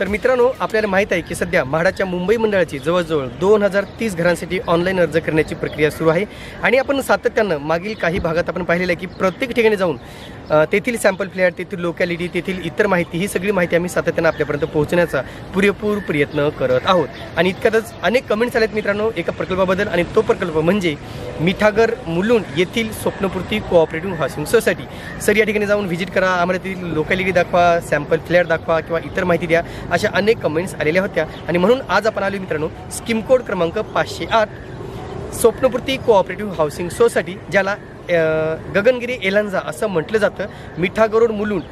तर मित्रांनो आपल्याला माहीत आहे की सध्या म्हाडाच्या मुंबई मंडळाची जवळजवळ दोन हजार तीस घरांसाठी ऑनलाईन अर्ज करण्याची प्रक्रिया सुरू आहे. आणि आपण सातत्यानं मागील काही भागात आपण पाहिलेलं आहे की प्रत्येक ठिकाणी जाऊन तेथील सॅम्पल फ्लॅट तेथील लोकॅलिटी तेथील इतर माहिती ही सगळी माहिती आम्ही सातत्यानं आपल्यापर्यंत पोहोचण्याचा पुरेपूर प्रयत्न करत आहोत. आणि इतक्यातच अनेक कमेंट्स आलेत मित्रांनो एका प्रकल्पाबद्दल आणि तो प्रकल्प म्हणजे मिठागर मुलुंड येथील Swapnapurti cooperative housing society sir या ठिकाणी जाऊन व्हिजिट करा आम्हाला तेथील लोकॅलिटी दाखवा सॅम्पल फ्लॅट दाखवा किंवा इतर माहिती द्या. अशा अनेक कमेंट्स आलेल्या होत्या. आणि म्हणून आज आपण आलो मित्रांनो स्कीम कोड क्रमांक पाचशे आठ. स्वप्नपूर्ती कोऑपरेटिव्ह हाऊसिंग सोसायटी ज्याला गगनगिरी एलांजा असं म्हटलं जातं. मिठागरोड मुलुंड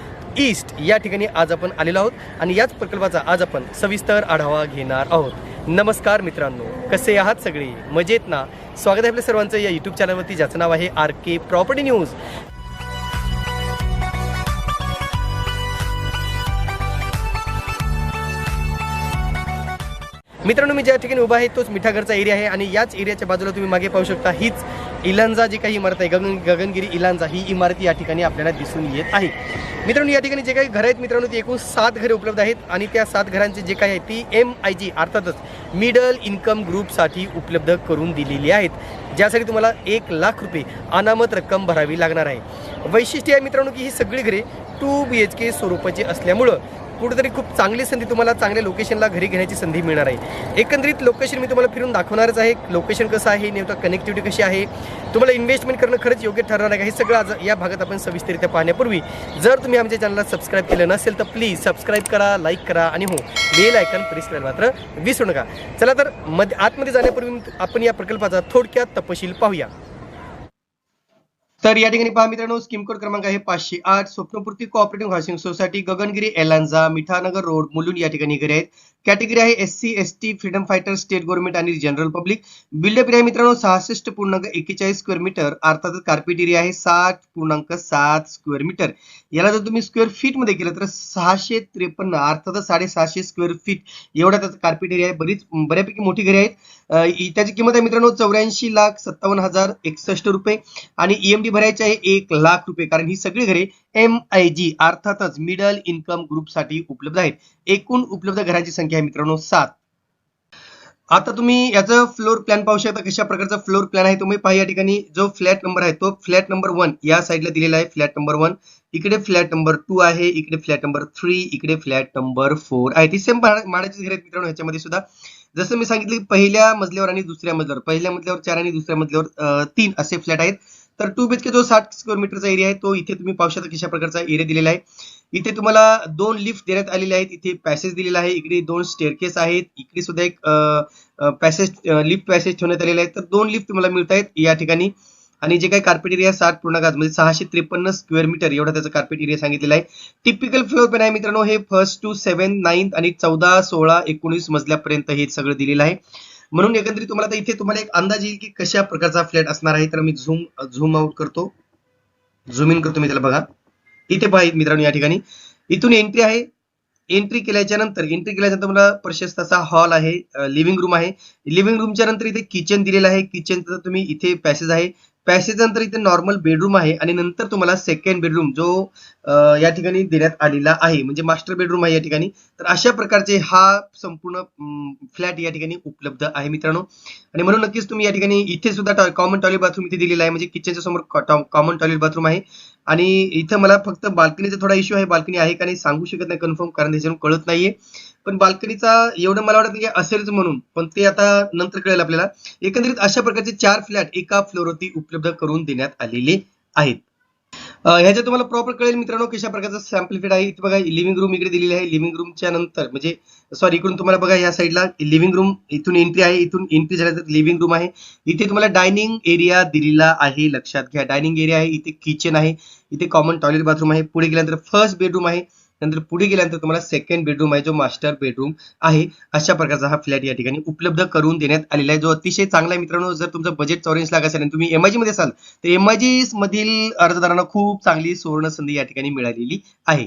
ईस्ट या ठिकाणी आज आपण आलेलो आहोत. आणि याच प्रकल्पाचा आज आपण सविस्तर आढावा घेणार आहोत. नमस्कार मित्रांनो कसे आहात सगळे? मजेत ना? स्वागत आहे आपल्या सर्वांचं या यूट्यूब चॅनलवरती ज्याचं नाव आहे आर के प्रॉपर्टी न्यूज मित्रांनो मी ज्या ठिकाणी उभा आहे तोच मिठागरचा एरिया आहे आणि याच एरियाच्या बाजूला तुम्ही मागे पाहू शकता हीच इलांजा जी काही इमारत आहे गगन गगनगिरी इलांजा ही इमारत या ठिकाणी आपल्याला दिसून येत आहे. मित्रांनो या ठिकाणी जे काही घरं आहेत मित्रांनो ती एकूण सात घरे उपलब्ध आहेत आणि त्या सात घरांचे जे काही आहे ती एम आय जी अर्थातच मिडल इन्कम ग्रुपसाठी उपलब्ध करून दिलेली आहेत ज्यासाठी तुम्हाला एक लाख रुपये अनामत रक्कम भरावी लागणार आहे. वैशिष्ट्य आहे मित्रांनो की ही सगळी घरे टू बी एच के स्वरूपाची असल्यामुळं कुठेतरी खूप चांगली संधी तुम्हाला चांगल्या लोकेशनला घरी घेण्याची संधी मिळणार आहे. एकंदरीत लोकेशन मी तुम्हाला फिरून दाखवणारच आहे. लोकेशन कसं आहे? नेमकं कनेक्टिव्हिटी कशी आहे? तुम्हाला इन्व्हेस्टमेंट करणं खरंच योग्य ठरणार आहे का? हे सगळं आज या भागात आपण सविस्तरित्या पाहण्यापूर्वी जर तुम्ही आमच्या चॅनलला सबस्क्राईब केलं नसेल तर प्लीज सबस्क्राईब करा लाईक करा आणि हो बेल आयकन प्रेस करायला मात्र विसरू नका. चला तर मध्ये आतमध्ये जाण्यापूर्वी आपण या प्रकल्पाचा थोडक्यात तपशील पाहूया. तर या ठिकाणी पहा मित्रांनो स्कीम कोड क्रमांक आहे पाचशे आठ. Swapnapurti cooperative housing society Gagangiri Elanja Mithanagar road Mulund या ठिकाणी घरे आहेत. कॅटेगरी आहे S C S T freedom fighter state government आणि general public build up area मित्रांनो सहासष्ट पूर्णांक एक्केचाळीस स्क्वेअर मीटर अर्थातच कार्पेट एरिया आहे साठ पूर्णांक सात स्क्वेअर मीटर याला जर तुम्ही स्क्वेअर फीटमध्ये केलं तर सहाशे त्रेपन्न अर्थातच साडेसहाशे स्क्वेअर फीट एवढा त्याचा कार्पेट एरिया आहे. बरीच बऱ्यापैकी मोठी घरे आहेत. त्याची किंमत आहे मित्रांनो चौऱ्याऐंशी लाख सत्तावन्न हजार एकसष्ट रुपये. आणि ईएमडी भरायचे आहे एक लाख रुपये. कारण ही सगळी घरे एम आय जी अर्थातच मिडल इन्कम ग्रुपसाठी उपलब्ध आहेत. एकूण उपलब्ध घरांची संख्या आहे मित्रांनो सात. आता तुम्ही याचं फ्लोर प्लॅन पाहू शकता कशा प्रकारचा फ्लोर प्लॅन आहे. तुम्ही पहा या ठिकाणी जो फ्लॅट नंबर आहे तो फ्लॅट नंबर वन या साईडला दिलेला आहे फ्लॅट नंबर वन इकडे फ्लॅट नंबर टू आहे इकडे फ्लॅट नंबर थ्री इकडे फ्लॅट नंबर फोर आहे. ती सेम माडाची घर आहेत मित्रांनो ह्याच्यामध्ये सुद्धा. जसं मी सांगितलं पहिल्या मजल्यावर आणि दुसऱ्या मजल्यावर. पहिल्या मजल्यावर चार आणि दुसऱ्या मजल्यावर तीन असे फ्लॅट आहेत. तर टू बीएचके जो साठ स्क्वेअर मीटरचा एरिया आहे तो इथे तुम्ही पाहू शकता कशा प्रकारचा एरिया दिलेला आहे. इथे तुम्हाला दोन लिफ्ट देण्यात आलेले आहेत. इथे पॅसेज दिलेला आहे. इकडे दोन स्टेअरकेस आहेत. इकडे सुद्धा एक पॅसेज लिफ्ट पॅसेज ठेवण्यात आलेले आहे तर दोन लिफ्ट तुम्हाला मिळत आहेत या ठिकाणी. आणि जे काही कार्पेट एरिया साठ पूर्णांक म्हणजे सहाशे त्रेपन्न स्क्वेअर मीटर एवढा त्याचा कार्पेट एरिया सांगितलेला आहे. टिपिकल फ्लोअर पण आहे मित्रांनो हे फर्स्ट टू सेव्हन नाईन्थ आणि चौदा सोळा एकोणीस मजल्यापर्यंत हे सगळं दिलेलं आहे. म्हणून एकंदरीत तुम्हाला आता इथे तुम्हाला एक अंदाज येईल की कशा प्रकारचा फ्लॅट असणार आहे. तर मी झूम झूम आउट करतो. झूम इन करतो मी त्याला बघा. इथे पहा मित्रांनो या ठिकाणी. इथून एंट्री आहे. एंट्री केल्याच्यानंतर एंट्री केल्याच्यानंतर मला प्रशस्त असा हॉल आहे लिव्हिंग रूम आहे. लिव्हिंग रूमच्या नंतर इथे किचन दिलेलं आहे. किचन तुम्ही इथे पॅसेज आहे. पॅसेज नंतर इथे नॉर्मल बेडरूम आहे आणि नंतर तुम्हाला सेकंड बेडरूम जो या ठिकाणी देण्यात आलेला आहे. म्हणजे मास्टर बेडरूम आहे या ठिकाणी. तर अशा प्रकारचे हा संपूर्ण फ्लॅट या ठिकाणी उपलब्ध आहे मित्रांनो. आणि म्हणून नक्कीच तुम्ही या ठिकाणी इथे सुद्धा कॉमन टॉयलेट बाथरूम इथे दिलेला आहे. म्हणजे किचनच्या समोर कॉमन टॉयलेट बाथरूम आहे. आणि इथं मला फक्त बाल्कनीचा थोडा इश्यू आहे. बाल्कनी आहे का नाही सांगू शकत नाही कन्फर्म कारण त्याच्यावर कळत नाहीये. पण बाल्कनीचा एवढं मला वाटतं की असेलच म्हणून पण ते आता नंतर कळेल आपल्याला. एकंदरीत अशा प्रकारचे चार फ्लॅट एका फ्लोअरवरती उपलब्ध करून देण्यात आलेले आहेत. ह्याच्या तुम्हाला प्रॉपर कळेल मित्रांनो कशा प्रकारचा सॅम्पल फिट आहे. इथे बघा लिव्हिंग रूम इकडे दिलेली आहे. लिव्हिंग रूमच्या नंतर म्हणजे सॉरी इकडून तुम्हाला बघा या साईडला लिव्हिंग रूम इथून एंट्री आहे. इथून एंट्री झाल्यानंतर लिव्हिंग रूम आहे. इथे तुम्हाला डायनिंग एरिया दिलेला आहे लक्षात घ्या. डायनिंग एरिया आहे इथे किचन आहे इथे कॉमन टॉयलेट बाथरूम आहे. पुढे गेल्यानंतर फर्स्ट बेडरूम आहे. नंतर पुढे गेल्यानंतर तुम्हाला सेकंड बेडरूम आहे जो मास्टर बेडरूम आहे अशा प्रकारचा हा फ्लॅट या ठिकाणी उपलब्ध करून देण्यात आलेला आहे जो अतिशय चांगला आहे मित्रांनो. जर तुमचं बजेट चौऱ्याऐंशी लाख असेल आणि तुम्ही एमआयजी मध्ये असाल तर एमआयजी मधील अर्जदारांना खूप चांगली सुवर्ण संधी या ठिकाणी मिळालेली आहे.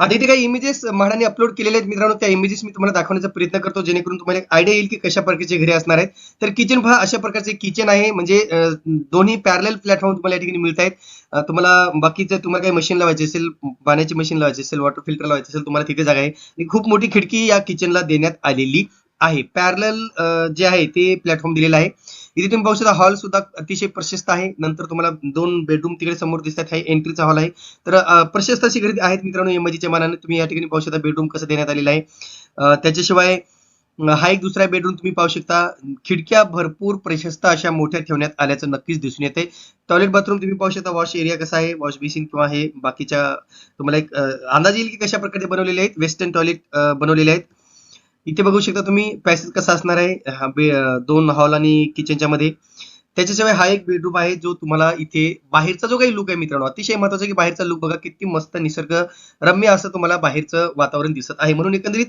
आता इथे काही इमेजेस म्हाडाने अपलोड केलेले आहेत. मित्रांनो त्या इमेजेस मी तुम्हाला दाखवण्याचा प्रयत्न करतो. जेणेकरून तुम्हाला एक आयडिया येईल की कशा प्रकारचे घरे असणार आहेत. तर किचन पहा अशा प्रकारचे किचन आहे. म्हणजे दोन्ही पॅरल प्लॅटफॉर्म तुम्हाला या ठिकाणी मिळत आहेत तुम्हाला बाकीचं तुम्हाला काही मशीन लावायची असेल पाण्याची मशीन लावायची असेल वॉटर फिल्टर लावायची असेल तुम्हाला तिथे जागा आहे. आणि खूप मोठी खिडकी या किचनला देण्यात आलेली आहे. पॅरल जे आहे ते प्लॅटफॉर्म दिलेला आहे. इथे तुम्ही पाहू शकता हॉल सुद्धा अतिशय प्रशस्त आहे. नंतर तुम्हाला दोन बेडरूम तिकडे समोर दिसतात आहे. एंट्रीचा हॉल आहे. तर प्रशस्त अशी घरे आहेत मित्रांनो एमजीच्या मानाने. तुम्ही या ठिकाणी पाहू शकता बेडरूम कसं देण्यात आलेलं आहे. त्याच्याशिवाय हा एक दुसरा बेडरूम तुम्ही पाहू शकता. खिडक्या भरपूर प्रशस्त अशा मोठ्या ठेवण्यात आल्याचं नक्कीच दिसून येते टॉयलेट बाथरूम तुम्ही पाहू शकता. वॉश एरिया कसा आहे? वॉश बेसिन किंवा हे बाकीच्या तुम्हाला एक अंदाज येईल की कशा प्रकारे बनवलेले आहेत? वेस्टर्न टॉयलेट बनवलेले आहेत. इथे बघू शकता तुम्ही पॅसेज कसा असणार आहे दोन हॉल आणि किचनच्या मध्ये त्याच्याशिवाय हा एक बेडरूम आहे जो तुम्हाला इथे बाहेरचा जो काही लुक आहे मित्रांनो अतिशय महत्त्वाचा की बाहेरचा लुक बघा किती मस्त निसर्ग रम्य असं तुम्हाला बाहेरचं वातावरण दिसत आहे. म्हणून एकंदरीत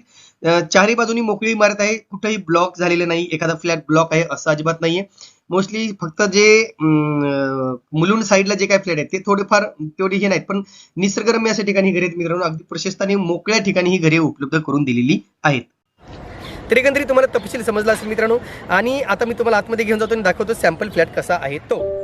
चारही बाजूनी मोकळी इमारत आहे कुठेही ब्लॉक झालेले नाही एखादा फ्लॅट ब्लॉक आहे असं अजिबात नाहीये. मोस्टली फक्त जे अं, मुलुंड साईडला जे काही फ्लॅट आहेत ते थोडेफार तेवढे हे नाहीत. पण निसर्गरम्य अशा ठिकाणी घरे आहेत मित्रांनो अगदी प्रशस्त आणि मोकळ्या ठिकाणी ही घरे उपलब्ध करून दिलेली आहेत. तर एकंदरीत तुम्हाला तपशील समजला असेल मित्रांनो. आणि आता मी तुम्हाला आतमध्ये घेऊन जातो आणि दाखवतो सॅम्पल फ्लॅट कसा आहे तो.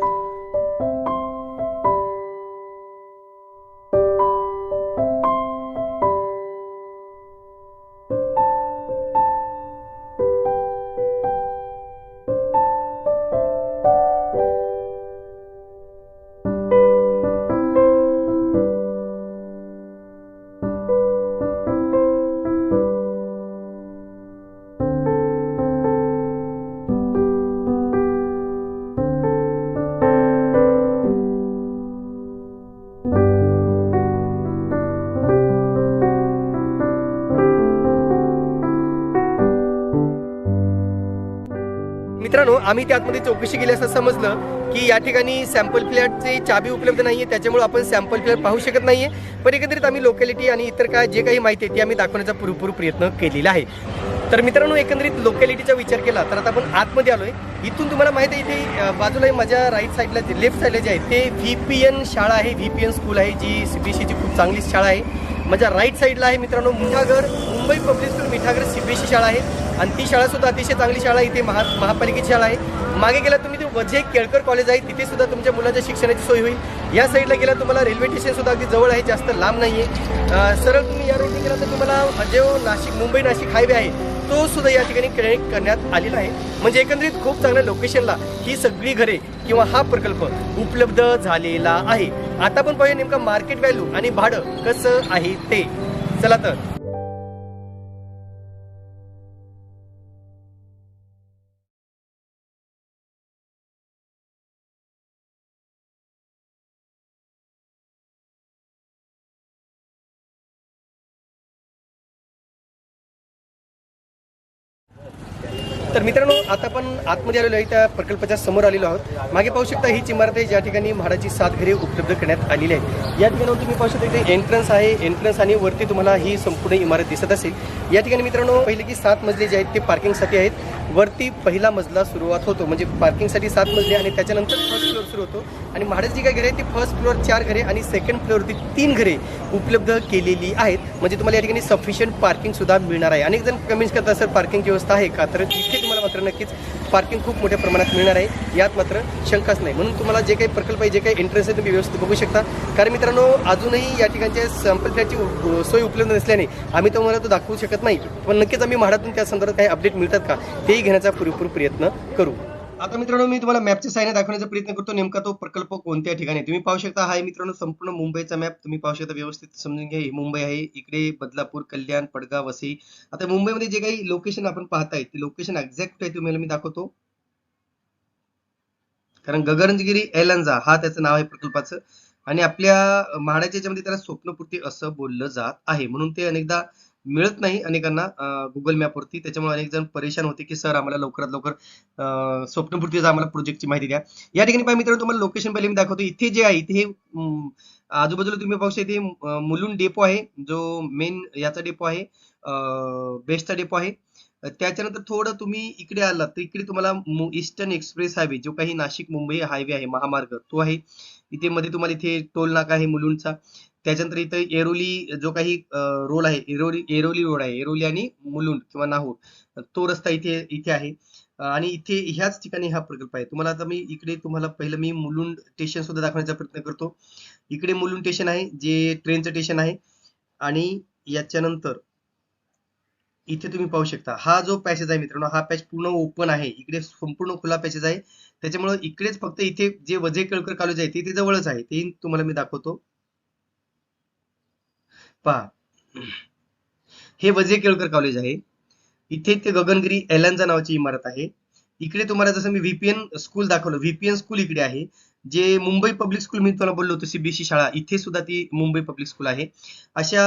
आम्ही त्यातमध्ये चौकशी केली असं समजलं की या ठिकाणी सॅम्पल फ्लॅटची चाबी उपलब्ध नाही आहे त्याच्यामुळे आपण सॅम्पल फ्लॅट पाहू शकत नाही आहे पण एकंदरीत आम्ही लोकॅलिटी आणि इतर काय जे काही माहिती आहे ती आम्ही दाखवण्याचा पुरेपूर प्रयत्न केलेला आहे. तर मित्रांनो एकंदरीत लोकॅलिटीचा विचार केला तर आता आपण आतमध्ये आलोय. इथून तुम्हाला माहिती आहे इथे बाजूला माझ्या राईट साईडला जे लेफ्ट साईडला जे आहे ते व्ही पी एन शाळा आहे व्ही पी एन स्कूल आहे जी सीबीएसईची खूप चांगली शाळा आहे. माझ्या राईट साईडला आहे मित्रांनो Mithagar Mumbai public school Mithagar CBSE शाळा आहे. आणि ती शाळासुद्धा अतिशय चांगली शाळा आहे इथे महा महापालिकेची शाळा आहे. मागे गेला तुम्ही ते वजे केळकर कॉलेज आहे तिथे सुद्धा तुमच्या मुलाच्या शिक्षणाची सोय होईल. या साईडला गेला तुम्हाला रेल्वे स्टेशन सुद्धा अगदी जवळ आहे जास्त लांब नाही आहे सरळ तुम्ही या रोडने गेला तर तुम्हाला जो नाशिक मुंबई नाशिक हायवे आहे तो सुद्धा या ठिकाणी कनेक्ट करण्यात आलेला आहे. म्हणजे एकंदरीत खूप चांगल्या लोकेशनला ही सगळी घरे किंवा हा प्रकल्प उपलब्ध झालेला आहे. आता आपण पाहूया नेमका मार्केट व्हॅल्यू आणि भाडं कसं आहे ते. चला तर. तर मित्रांनो आता आपण आतमध्ये आलेलो आहे त्या प्रकल्पाच्या समोर आलेलो आहोत. मागे पाहू शकता हीच इमारत आहे ज्या ठिकाणी म्हाडाची सात घरे उपलब्ध करण्यात आलेली आहे या ठिकाणी तुम्ही पाहू शकता इथे एंट्रन्स आहे. एंट्रन्स आणि वरती तुम्हाला ही संपूर्ण इमारत दिसत असेल. या ठिकाणी मित्रांनो पहिले की सात मजले जे आहेत ते पार्किंगसाठी आहेत. वरती पहिला मजला सुरुवात होतो. म्हणजे पार्किंगसाठी सात मजले आणि त्याच्यानंतर फर्स्ट सुरू होतो. आणि महाराजजी जी घरे ती फर्स्ट फ्लोअर चार घरे आणि सेकंड फ्लोअरवरती तीन घरे उपलब्ध केलेली आहेत. म्हणजे तुम्हाला या ठिकाणी सफिशियंट पार्किंग सुद्धा मिळणार आहे. अनेक जण कमेंट्स करतात सर पार्किंगची व्यवस्था आहे का? तर इथे तुम्हाला मात्र नक्कीच पार्किंग खूप मोठ्या प्रमाणात मिळणार आहे. यात मात्र शंकाच नाही. म्हणून तुम्हाला जे काही प्रकल्प आहे जे काही इंटरेस्ट आहे तुम्ही व्यवस्थित बघू शकता. कारण मित्रांनो अजूनही या ठिकाणच्या सॅम्पल फ्लॅटची सोय उपलब्ध नसल्याने आम्ही तुम्हाला तो दाखवू शकत नाही. पण नक्कीच आम्ही म्हाडातून त्या संदर्भात काही अपडेट मिळतात का तेही घेण्याचा पुरेपूर प्रयत्न करू. आता मित्रांनो मी तुम्हाला मॅपच्या साहाय्याने दाखवण्याचा प्रयत्न करतो. नेमका तो प्रकल्प कोणत्या ठिकाणी तुम्ही पाहू शकता हा आहे मित्रांनो संपूर्ण मुंबईचा मॅप तुम्ही पाहू शकता व्यवस्थित समजून घ्या मुंबई आहे. इकडे बदलापूर कल्याण पडगाव वसई. आता मुंबईमध्ये जे काही लोकेशन आपण पाहताय ते लोकेशन एक्झॅक्ट आहे तुम्हाला मी दाखवतो. कारण गगनगिरी एलंजा हा त्याचं नाव आहे प्रकल्पाचं. आणि आपल्या म्हाडाच्या याच्यामध्ये त्याला स्वप्नपूर्ती असं बोललं जात आहे. म्हणून ते अनेकदा मिळत नाही अनेकांना गुगल मॅपवरती त्याच्यामुळे अनेक जण परेशान होते की सर आम्हाला लवकरात लवकर स्वप्नपूर्तीचा आम्हाला प्रोजेक्टची माहिती द्या. या ठिकाणी पाहिजे मित्रांनो तुम्हाला लोकेशन पहिले मी दाखवतो. इथे जे आहे इथे आजूबाजूला तुम्ही पाहू शकता इथे मुलुंड डेपो आहे जो मेन याचा डेपो आहे बेस्टचा डेपो आहे. त्याच्यानंतर थोडं तुम्ही इकडे आलात तर इकडे तुम्हाला ईस्टर्न एक्सप्रेस हायवे जो काही नाशिक मुंबई हायवे आहे महामार्ग तो आहे. इथे मध्ये तुम्हाला इथे टोल नाका आहे मुलुंडचा. त्याच्यानंतर इथं एरोली जो काही रोल आहे एरोली एरोली रोड आहे एरोली आणि मुलुंड किंवा नाहूर तो रस्ता इथे इथे आहे. आणि इथे ह्याच ठिकाणी हा प्रकल्प आहे. तुम्हाला आता मी इकडे तुम्हाला पहिलं मी मुलुंड स्टेशन सुद्धा दाखवण्याचा प्रयत्न करतो. इकडे मुलुंड स्टेशन आहे जे ट्रेनचं स्टेशन आहे. आणि याच्यानंतर इथे तुम्ही पाहू शकता हा जो पॅसेज आहे मित्रांनो हा पॅच पूर्ण ओपन आहे. इकडे संपूर्ण खुला पॅसेज आहे. त्याच्यामुळे इकडेच फक्त इथे जे वजे केळकर कॉलेज आहे ते जवळच आहे. ते तुम्हाला मी दाखवतो. पहा हे वजे केळकर कॉलेज आहे. इथे ते गगनगिरी एलांजा नावाची इमारत आहे. इकडे तुम्हाला जसं मी व्हीपीएन स्कूल दाखवलं व्हीपीएन स्कूल इकडे आहे. जे मुंबई पब्लिक स्कूल मी तुम्हाला बोललो होतो सीबीएसई शाळा इथे सुद्धा ती मुंबई पब्लिक स्कूल आहे. अशा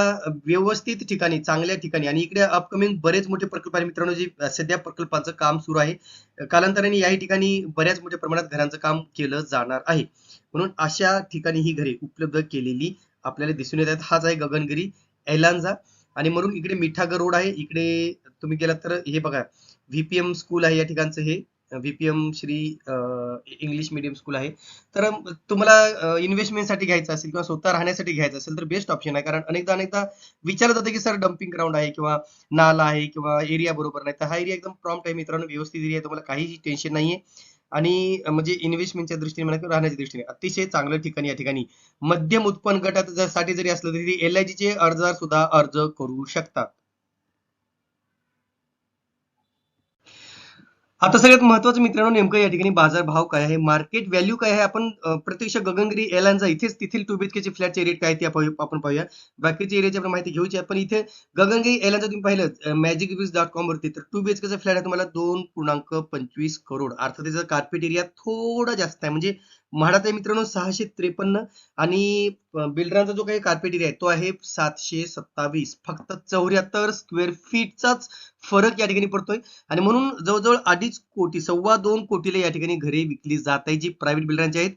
व्यवस्थित ठिकाणी चांगल्या ठिकाणी आणि इकडे अपकमिंग बरेच मोठे प्रकल्प आहे. मित्रांनो जे सध्या प्रकल्पाचं काम सुरू आहे कालांतराने याही ठिकाणी बऱ्याच मोठ्या प्रमाणात घरांचं काम केलं जाणार आहे. म्हणून अशा ठिकाणी ही घरे उपलब्ध केलेली आपल्याला दिसून येत आहेत. हाच आहे गगनगिरी. एलांजा आणि म्हणून इकडे मिठागर रोड आहे. इकडे तुम्ही गेलात तर हे बघा. व्हीपीएम स्कूल आहे या ठिकाणचं हे. VPM Shri English medium school आहे. तर तुम्हाला इन्व्हेस्टमेंटसाठी घ्यायचं असेल किंवा स्वतः राहण्यासाठी घ्यायचं असेल तर बेस्ट ऑप्शन आहे. कारण अनेकदा अनेकदा विचारलं जातं की सर डम्पिंग ग्राउंड आहे किंवा नाला आहे किंवा एरिया बरोबर नाही. तर हा एरिया एकदम प्रॉम्प्ट आहे मित्रांनो. व्यवस्थित एरिया तुम्हाला काहीही टेन्शन नाहीये. आणि म्हणजे इन्व्हेस्टमेंटच्या दृष्टीने म्हणा किंवा राहण्याच्या दृष्टीने. अतिशय चांगलं ठिकाणी या ठिकाणी मध्यम उत्पन्न गटात जर साठी जरी असलं तरी एल आय चे अर्जदार सुद्धा अर्ज करू शकतात. आता सगळ्यात महत्वाचं मित्रांनो नेमकं या ठिकाणी बाजार भाव काय आहे मार्केट व्हॅल्यू काय आहे आपण प्रत्यक्ष गगनगिरी एअरलाईनचा इथेच तिथील टू बीएचकेचे फ्लॅटचे रेट काय ते आपण पाहूया. बाकीच्या एरियाची आपण माहिती घेऊची आहे पण इथे गगनगिरी एअरलाईनचा तुम्ही पाहिलं मॅजिक रिव्ह्यूज डॉट कॉम वरती तर टू बीएचकेचा फ्लॅट आहे तुम्हाला दोन पूर्णांक पंचवीस करोड. अर्थात त्याचा कार्पेट एरिया थोडा जास्त आहे. म्हणजे म्हाडाचा आहे मित्रांनो सहाशे त्रेपन्न आणि बिल्डरांचा जो काही कार्पेट एरिया आहे तो आहे सातशे सत्तावीस. फक्त चौऱ्याहत्तर स्क्वेअर फीटचाच फरक या ठिकाणी पडतोय. आणि म्हणून जवळजवळ अडीच कोटी सव्वा दोन कोटीला या ठिकाणी घरे विकली जात आहे जी प्रायव्हेट बिल्डरांची आहेत.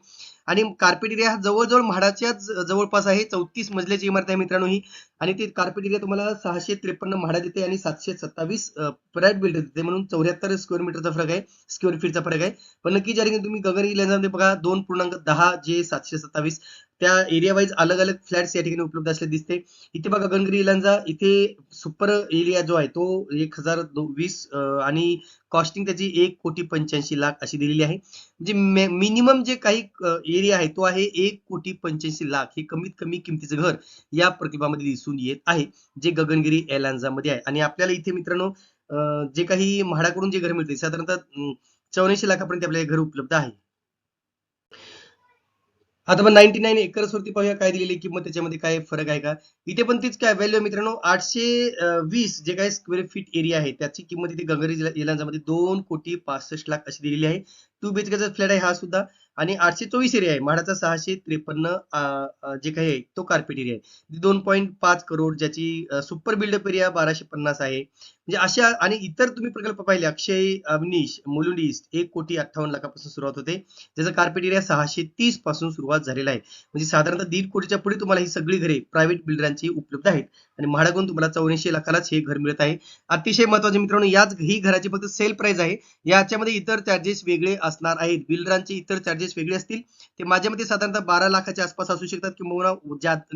आणि कार्पेट एरिया हा जवळजवळ म्हाडाच्याच जवळपास आहे. चौतीस मजल्याची इमारत आहे मित्रांनो ही. आणि ते कार्पेट एरिया तुम्हाला सहाशे त्रेपन्न म्हाडा देते आणि सातशे सत्तावीस प्रायव्हेट बिल्डर देते. म्हणून चौऱ्याहत्तर स्क्वेअर मीटरचा फरक आहे. स्क्वेअर फीटचा फरक आहे. पण नक्की ज्या तुम्ही गगन इलेजामध्ये बघा दोन पूर्णांक दहा जे सातशे सत्तावीस त्या एरिया वाईज अलग अलग फ्लॅट्स या ठिकाणी उपलब्ध असले दिसते. इथे बघा गगनगिरी इलांजा इथे सुपर एरिया जो आहे तो एक हजार वीस आणि कॉस्टिंग त्याची एक कोटी पंच्याऐंशी लाख अशी दिलेली आहे. म्हणजे मिनिमम जे काही एरिया आहे तो आहे एक कोटी पंच्याऐंशी लाख. हे कमीत कमी किमतीचं घर या प्रतिभामध्ये दिसून येत आहे जे गगनगिरी एलांजा मध्ये आहे. आणि आपल्याला इथे मित्रांनो जे काही म्हाडाकडून जे घर मिळते साधारणतः चौऱ्याऐंशी लाखापर्यंत आपल्याला घर उपलब्ध आहे. आता पण नाईन्टी नाईन एकर्स वरती पाहूया काय दिलेली किंमत त्याच्यामध्ये काय फरक आहे का? इथे पण तीच काय व्हॅल्यू मित्रांनो? आठशे वीस जे काय स्क्वेअर फीट एरिया आहे त्याची किंमत इथे गगरी मध्ये दोन कोटी पासष्ट लाख अशी दिलेली आहे. टू बीएचकेचा फ्लॅट आहे हा सुद्धा. आणि आठशे चोवीस एरिया आहे. म्हाडाचा सहाशे त्रेपन्न जे काही आहे तो कार्पेट एरिया आहे. दोन पॉईंट पाच करोड ज्याची सुपर बिल्डअप एरिया बाराशे पन्नास आहे. म्हणजे अशा आणि इतर तुम्ही प्रकल्प पाहिले अक्षय अवनीश मुलुंडी एक कोटी अठ्ठावन्न लाखापासून सुरुवात होते. ज्याचा कार्पेट एरिया सहाशे तीसपासून सुरुवात झालेला आहे. म्हणजे साधारणतः दीड कोटीच्या पुढे तुम्हाला ही सगळी घरे प्रायव्हेट बिल्डरांची उपलब्ध आहेत. आणि म्हाडाकडून तुम्हाला चौऱ्याऐंशी लाखालाच हे घर मिळत आहे. अतिशय महत्त्वाचे मित्रांनो याच ही घराची फक्त सेल प्राइस आहे. याच्यामध्ये इतर चार्जेस वेगळे असणार आहेत. बिल्डरांचे इतर चार्जेस वेगळे असतील. ते माझ्या मते साधारणतः बारा लाखाच्या आसपास असू शकतात किंवा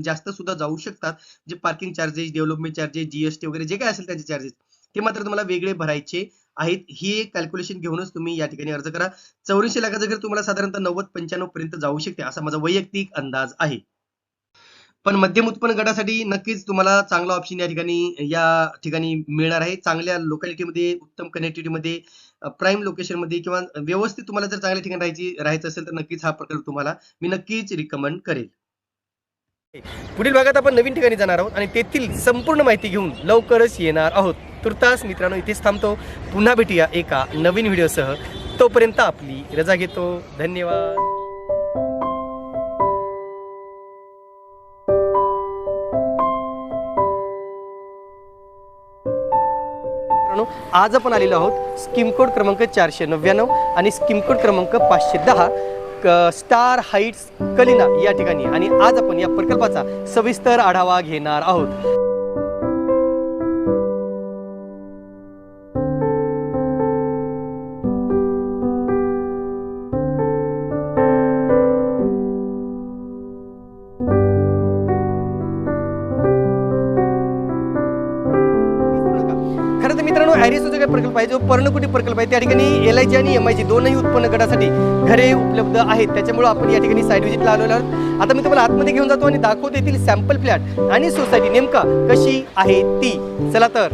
जास्त सुद्धा जाऊ शकतात. जे parking charges development charges GST वगैरे जे काय असेल त्यांचे चार्जेस ते मात्र तुम्हाला वेगळे भरायचे आहेत. ही एक कॅल्क्युलेशन घेऊनच तुम्ही या ठिकाणी अर्ज करा. चौऱ्याऐंशी लाखाचं घर तुम्हाला साधारणतः नव्वद पंच्याण्णव पर्यंत जाऊ शकते असा माझा वैयक्तिक अंदाज आहे. पण मध्यम उत्पन्न गटासाठी नक्कीच तुम्हाला चांगला ऑप्शन या ठिकाणी या ठिकाणी मिळणार आहे. चांगल्या लोकॅलिटीमध्ये उत्तम कनेक्टिव्हिटीमध्ये प्राईम लोकेशनमध्ये किंवा व्यवस्थित तुम्हाला जर चांगल्या ठिकाणी राहायची राहायचं असेल तर नक्कीच हा प्रकल्प तुम्हाला मी नक्कीच रिकमेंड करेल. पुढील भागात आपण नवीन ठिकाणी जाणार आहोत आणि तेथील संपूर्ण माहिती घेऊन लवकरच येणार आहोत. तुर्तास मित्रांनो इथेच थांबतो. पुन्हा भेटूया एका नवीन व्हिडिओसह तोपर्यंत आपली रजा घेतो. धन्यवाद. आज आपण आलेलो आहोत. स्कीम कोड क्रमांक चारशे नव्याण्णव आणि स्कीम कोड क्रमांक पाचशे दहा स्टार हाईट्स कलिना या ठिकाणी. आणि आज आपण या प्रकल्पाचा सविस्तर आढावा घेणार आहोत. प्रकल्प आहे जो पर्णकुटी प्रकल्प आहे त्या ठिकाणी एल आय आणि एम आयची दोनही उत्पन्न गटासाठी घरे उपलब्ध आहेत. त्याच्यामुळे आपण या ठिकाणी साईड विजिटला आलेलो आहोत. आता मी तुम्हाला आतमध्ये घेऊन जातो आणि दाखवतो येथील सॅम्पल फ्लॅट आणि सोसायटी नेमका कशी आहे ती. चला तर.